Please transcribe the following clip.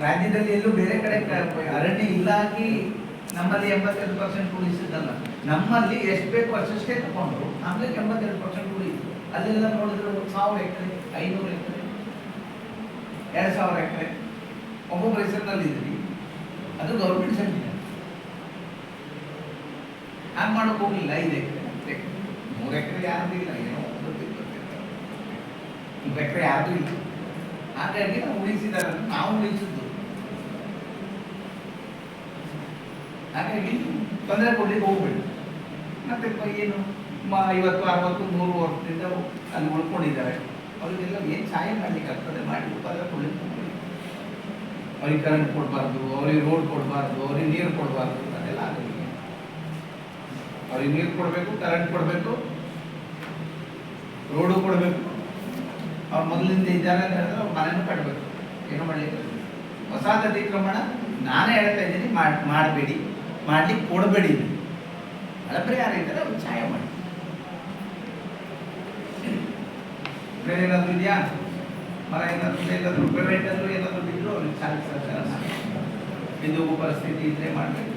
ರಾಜ್ಯದಲ್ಲಿ ಎಲ್ಲೂ ಬೇರೆ ಕಡೆ ಅರಣ್ಯ ಇಲಾಖೆ ನಮ್ಮಲ್ಲಿ ಎಂಬತ್ತೆರಡು ಪರ್ಸೆಂಟ್ ಉಳಿಸಿದ್ದಲ್ಲ ನಮ್ಮಲ್ಲಿ ಎಷ್ಟು ಬೇಕು ಅಷ್ಟೇ ತಗೊಂಡ್ರು ಆಮೇಲೆ ಎಂಬತ್ತೆರಡು ಪರ್ಸೆಂಟ್ ಉಳಿಯಿತು ಅಲ್ಲೆಲ್ಲ ನೋಡಿದ್ರೆ ಒಂದು ಸಾವಿರ ಎಕರೆ, ಐನೂರು ಎಕರೆ, ಎರಡು ಸಾವಿರ ಎಕರೆ ಒಬ್ಬೊಬ್ಬರ ಹೆಸರಿನಲ್ಲಿ ಇದ್ರಿ ಅದು ಗೌರ್ಮೆಂಟ್ ಸಂಖ್ಯೆ ಹಾಗೆ ಮಾಡೋಕೆ ಹೋಗ್ಲಿಲ್ಲ, ಐದು ಎಕರೆ ಮೂರು ಎಕರೆ ಯಾರ್ದು ಇಲ್ಲ, ಏನೋ ಒಂದು ಎಕರೆ ಯಾರ್ದು ಇಲ್ಲ. ಹಾಗಾಗಿ ಉಳಿಸಿದ್ದಾರೆ ನಾವು ಉಳಿಸಿದ್ದು. ಹಾಗಾಗಿ ತೊಂದರೆ ಕೊಡ್ಲಿಕ್ಕೆ ಹೋಗ್ಬೇಡಿ. ಮತ್ತೆ ಏನು ಐವತ್ತು, ಅರವತ್ತು, ನೂರು ವರ್ಷದಿಂದ ಅಲ್ಲಿ ಉಳ್ಕೊಂಡಿದ್ದಾರೆ. ಅವರಿಗೆಲ್ಲ ಏನು ಸಹಾಯ ಮಾಡ್ಲಿಕ್ಕೆ ಆಗ್ತದೆ? ಮಾಡಿ ತೊಂದರೆ ಕೊಡ್ಲಿಕ್ಕೆ ಹೋಗ್ಬೇಡಿ. ಅವ್ರಿಗೆ ಕರೆಂಟ್ ಕೊಡಬಾರ್ದು, ಅವ್ರಿಗೆ ರೋಡ್ ಕೊಡಬಾರ್ದು, ಅವ್ರಿಗೆ ನೀರು ಕೊಡಬಾರ್ದು, ಅದೆಲ್ಲ ಆಗಲಿಕ್ಕೆ ಅವ್ರಿಗೆ ನೀರು ಕೊಡಬೇಕು ಕರೆಂಟ್ ಕೊಡಬೇಕು ರೋಡು ಕೊಡಬೇಕು. ಅವ್ರು ಮೊದಲಿಂದ ಇದ್ದಾರೆ ಅಂತ ಹೇಳಿದ್ರೆ ಅವ್ರ ಕಟ್ಟಬೇಕು ಏನು ಮಾಡಲಿಕ್ಕೆ ಹೊಸ ಅತಿಕ್ರಮಣ ನಾನೇ ಹೇಳ್ತಾ ಇದ್ದೀನಿ, ಮಾಡಿ, ಮಾಡಬೇಡಿ. ಮಾಡ್ಲಿಕ್ಕೆ ಕೊಡಬೇಡಿ ಹಳಬರಿ ಯಾರು ಇದ್ದಾರೆ ಅವ್ರು ಸಹಾಯ ಮಾಡಿ. ಬೇರೆ ಏನಾದರೂ ಇದೆಯಾ? ಮರ ಏನಾದರೂ ಏನಾದರೂ ಏನಾದ್ರು ಬಿದ್ರು ಅವ್ರಿಗೆ ಚಾರ್ಜ್ ಸರ್ಕಾರ ಮಾಡಿ. ಇದು ಪರಿಸ್ಥಿತಿ ಇದ್ರೆ ಮಾಡಬೇಕು.